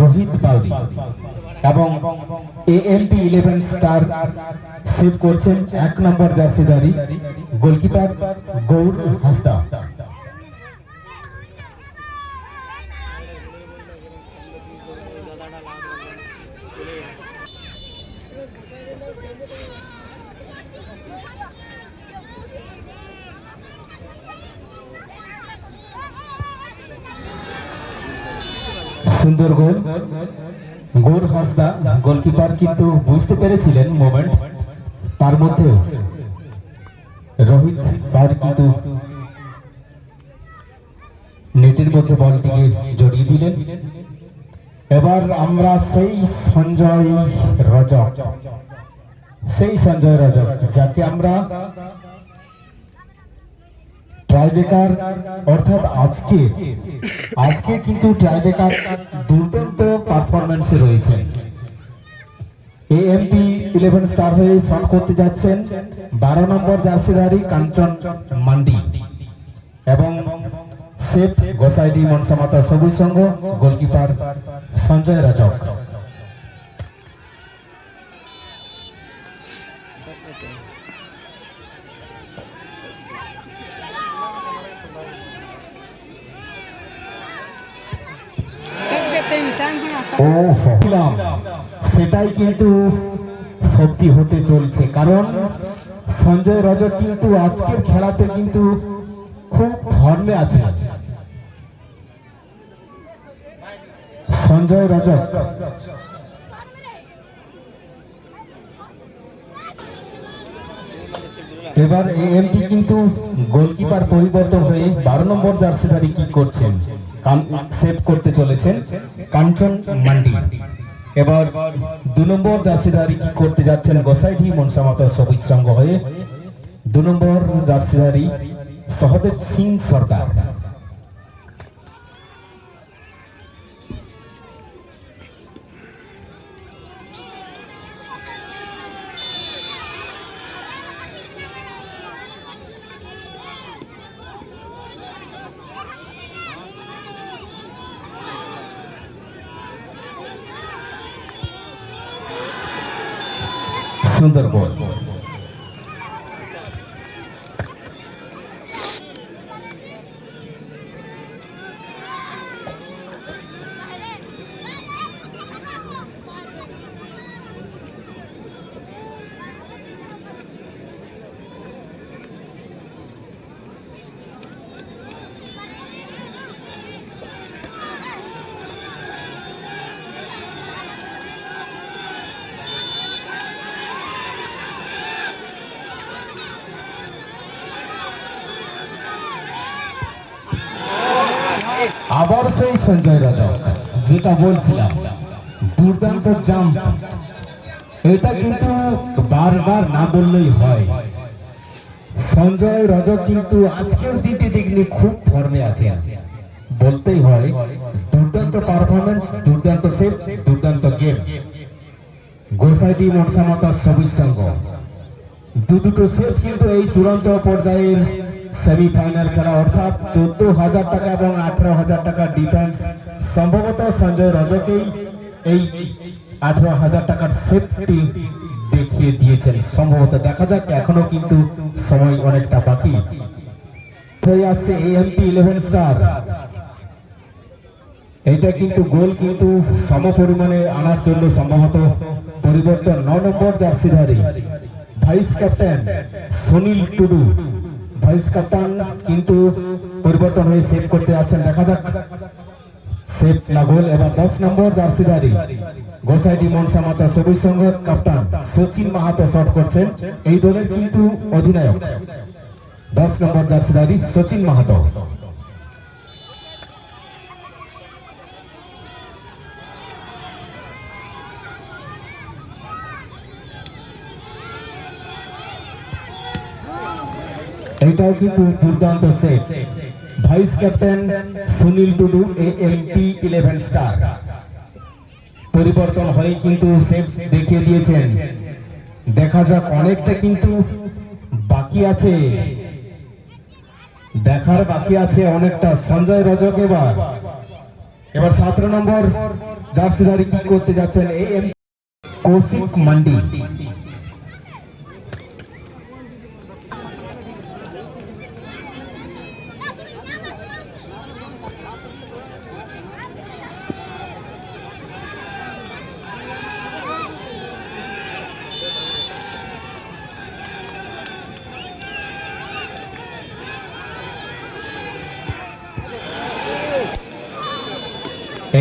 রোহিত বাউরি এবং AMP eleven star save করছেন এক নম্বর জার্সিধারী গোলকিপার গৌর হাসদা। সুন্দর গোল। গৌর হাসদা, গোলকিপার কিন্তু বুঝতে পেরেছিলেন মোমেন্ট তার মধ্যেও রোহিত তার কিন্তু নেটের মধ্যে বলটিকে জড়িয়ে দিলেন। এবার আমরা সেই সঞ্জয় রজক। সেই সঞ্জয় রজক, যাকে আমরা ট্রাইবেকার, অর্থাৎ আজকে আজকে কিন্তু ট্রাইবেকার দুর্দান্ত পারফরমেন্সে রয়েছেন। এএমপি ইলেভেন স্টার হয়ে শট করতে যাচ্ছেন বারো নম্বর জার্সিধারী কাঞ্চন মান্ডি এবং সেফ গোসাইডি মনসামাতা সবুজ সংঘ গোলকিপার সঞ্জয় রাজক। সেটাই কিন্তু সত্যি হতে চলছে। কারণ সঞ্জয় রজক কিন্তু আজকের খেলাতে কিন্তু খুব আছে। সঞ্জয় রজক এবার কিন্তু গোলকিপার পরিবর্তন হয়ে বারো নম্বর জার্সিধারী কি করছেন। সেভ করতে চলেছেন কাঞ্চন মান্ডি। এবার দু নম্বর জার্সিদারি কি করতে যাচ্ছেন গোসাইডি মনসামাতা সবুজ সংঘ হয়ে। দু নম্বর জার্সিদারি সহদেব সিং সর্দার। সুন্দর বল আবার সেই সঞ্জয় রজক, যেটা বলছিলাম, দুর্দান্ত জাম্প এটা কিন্তু বারবার না বললেই হয়। সঞ্জয় রজক কিন্তু আজকের দিনটি দেখলে খুব ফর্মে আছেন। বলতেই হয়, দুর্দান্ত পারফরমেন্স দুর্দান্ত সেভ দুর্দান্ত গেম গোসাইটি মনসামাতা সবুজ সংঘ দু দুটো সেভ কিন্তু এই চূড়ান্ত পর্যায়ের সেমিফাইনাল খেলা, অর্থাৎ চোদ্দ হাজার টাকা এবং আঠারো হাজার টাকা ডিফেন্স সম্ভবত সঞ্জয় রজকেই এই আঠারো হাজার টাকার সেফটি দেখিয়ে দিয়েছেন। সম্ভবত দেখা যাক, এখনও কিন্তু সময় অনেকটা বাকি। হয়ে আসছে এএমপি ইলেভেন স্টার এইটা কিন্তু গোল, কিন্তু সম পরিমাণে আনার জন্য সম্ভবত পরিবর্তন। ন নম্বর জার্সিধারী vice captain Sunil Tudu. Vice captain কিন্তু পরিবর্তন হয়ে সেভ করতে যাচ্ছেন। দেখা যাক। সেভ না গোল এবার দশ নম্বর জার্সিদারি গোসাইডি মনসা মাতা সবুজ সংঘ কাপ্তান সচিন মাহাতো শট করছেন। এই দলের কিন্তু অধিনায়ক। দশ নম্বর জার্সিদারি সচিন মাহাতো। এটাও কিন্তু দুর্দান্ত save vice captain Sunil Tudu A MP eleven star পরিবর্তন হয়ে কিন্তু সেভ দেখিয়ে দিয়েছেন। দেখা যাক অনেকটা কিন্তু বাকি আছে। দেখার বাকি আছে অনেকটা। সঞ্জয় রজক এবার। এবার সতেরো নম্বর জার্সিদারি কি করতে যাচ্ছেন? এ এম কৌশিক মান্ডি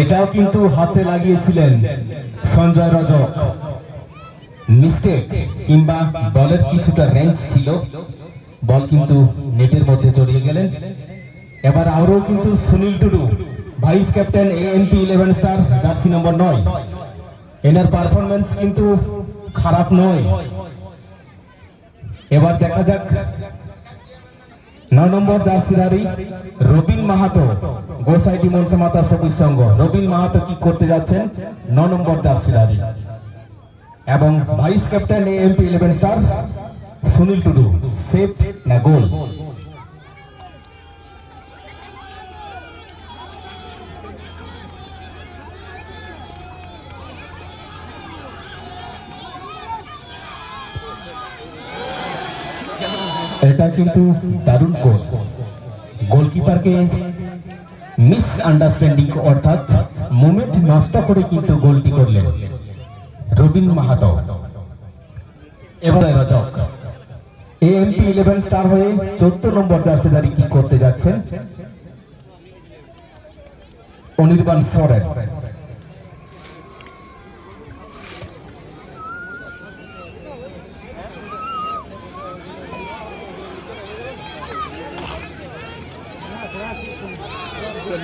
এটাও কিন্তু হাতে লাগিয়েছিলেন সঞ্জয় রজক। মিস্টেক কিংবা বলের কিছুটা রেঞ্জ ছিল। বল কিন্তু নেটের মধ্যে জড়িয়ে গেলেন। এবার আরও কিন্তু Sunil Tudu vice captain A M P eleven star jersey নম্বর নয়। এনার পারফরমেন্স কিন্তু খারাপ নয়। এবার দেখা যাক ন নম্বর জার্সিধারী রবিন মাহাতো। গোসাইটি মনসা মাতা সবুজ সংঘ রবিন মাহাতো কি করতে যাচ্ছেন? ন নম্বর জার্সিধারী এবং vice captain A MP eleven star Sunil Tudu, save না গোল? এটা কিন্তু দারুণ গোল গোলকিপারকে মিস আন্ডারস্ট্যান্ডিং অর্থাৎ মোমেন্ট নষ্ট করে কিন্তু গোলটি করলেন রবিন মাহাতো। এবারে রজক এএমপি ইলেভেন স্টার হয়ে চোদ্দ নম্বর জার্সিদারি কি করতে যাচ্ছেন? অনির্বাণ সরেন।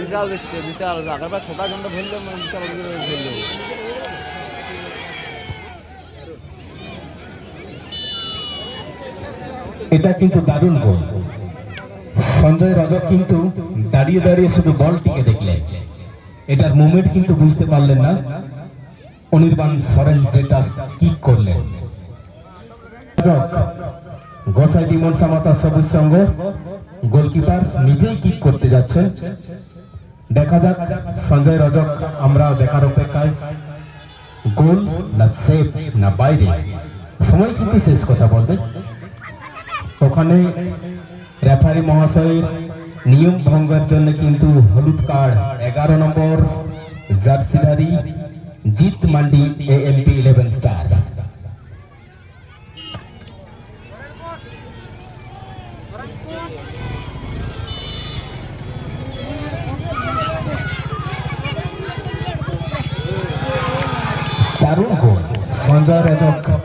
বিশাল দিচ্ছে বিশাল। আগের বার ছোটা ঘণ্টা মানে বিশাল ধরলে এটা কিন্তু দারুণ গোল। সঞ্জয় রজক কিন্তু দাঁড়িয়ে দাঁড়িয়ে শুধু বলটিকে দেখলেন। এটার মুভমেন্ট কিন্তু বুঝতে পারলেন না। অনির্বাণ সরেন যেটা কিক করলেন। গোসাই ডিমন সামাতা সবুজ সংঘ গোলকিপার নিজেই কিক করতে যাচ্ছেন। দেখা যাক। সঞ্জয় রজক, আমরা দেখার অপেক্ষায়। গোল না সেফ না বাইরে। সময় কিন্তু শেষ কথা বলবে। ওখানে রেফারি মহাশয়ের নিয়ম ভঙ্গের জন্য কিন্তু হলুদ কার্ড, এগারো নম্বর, জার্সিধারী Jeet Mandi A MP eleven star দারুণ গোল সঞ্জয় রজক গোল